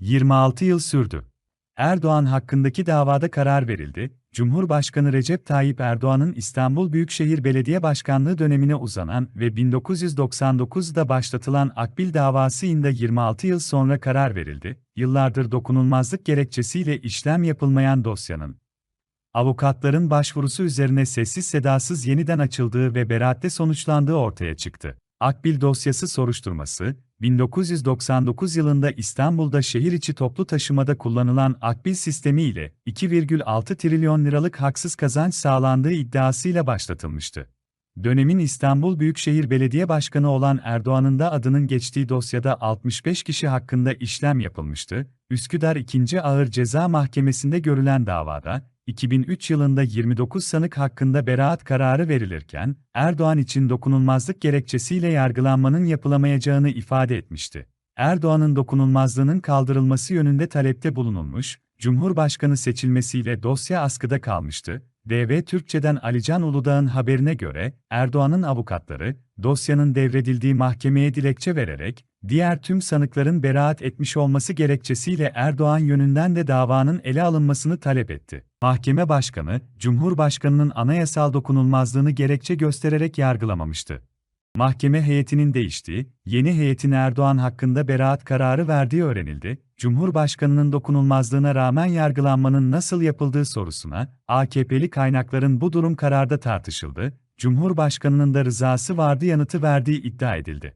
26 yıl sürdü. Erdoğan hakkındaki davada karar verildi. Cumhurbaşkanı Recep Tayyip Erdoğan'ın İstanbul Büyükşehir Belediye Başkanlığı dönemine uzanan ve 1999'da başlatılan Akbil davasında 26 yıl sonra karar verildi. Yıllardır dokunulmazlık gerekçesiyle işlem yapılmayan dosyanın avukatların başvurusu üzerine sessiz sedasız yeniden açıldığı ve beraatte sonuçlandığı ortaya çıktı. Akbil dosyası soruşturması, 1999 yılında İstanbul'da şehir içi toplu taşımada kullanılan Akbil sistemi ile 2,6 trilyon liralık haksız kazanç sağlandığı iddiasıyla başlatılmıştı. Dönemin İstanbul Büyükşehir Belediye Başkanı olan Erdoğan'ın da adının geçtiği dosyada 65 kişi hakkında işlem yapılmıştı. Üsküdar 2. Ağır Ceza Mahkemesi'nde görülen davada, 2003 yılında 29 sanık hakkında beraat kararı verilirken, Erdoğan için dokunulmazlık gerekçesiyle yargılanmanın yapılamayacağını ifade etmişti. Erdoğan'ın dokunulmazlığının kaldırılması yönünde talepte bulunulmuş, Cumhurbaşkanı seçilmesiyle dosya askıda kalmıştı. DV Türkçe'den Alican Uludağ'ın haberine göre, Erdoğan'ın avukatları, dosyanın devredildiği mahkemeye dilekçe vererek, diğer tüm sanıkların beraat etmiş olması gerekçesiyle Erdoğan yönünden de davanın ele alınmasını talep etti. Mahkeme başkanı, Cumhurbaşkanının anayasal dokunulmazlığını gerekçe göstererek yargılamamıştı. Mahkeme heyetinin değiştiği, yeni heyetin Erdoğan hakkında beraat kararı verdiği öğrenildi. Cumhurbaşkanının dokunulmazlığına rağmen yargılanmanın nasıl yapıldığı sorusuna, AKP'li kaynakların bu durum kararda tartışıldı, Cumhurbaşkanının da rızası vardı yanıtı verdiği iddia edildi.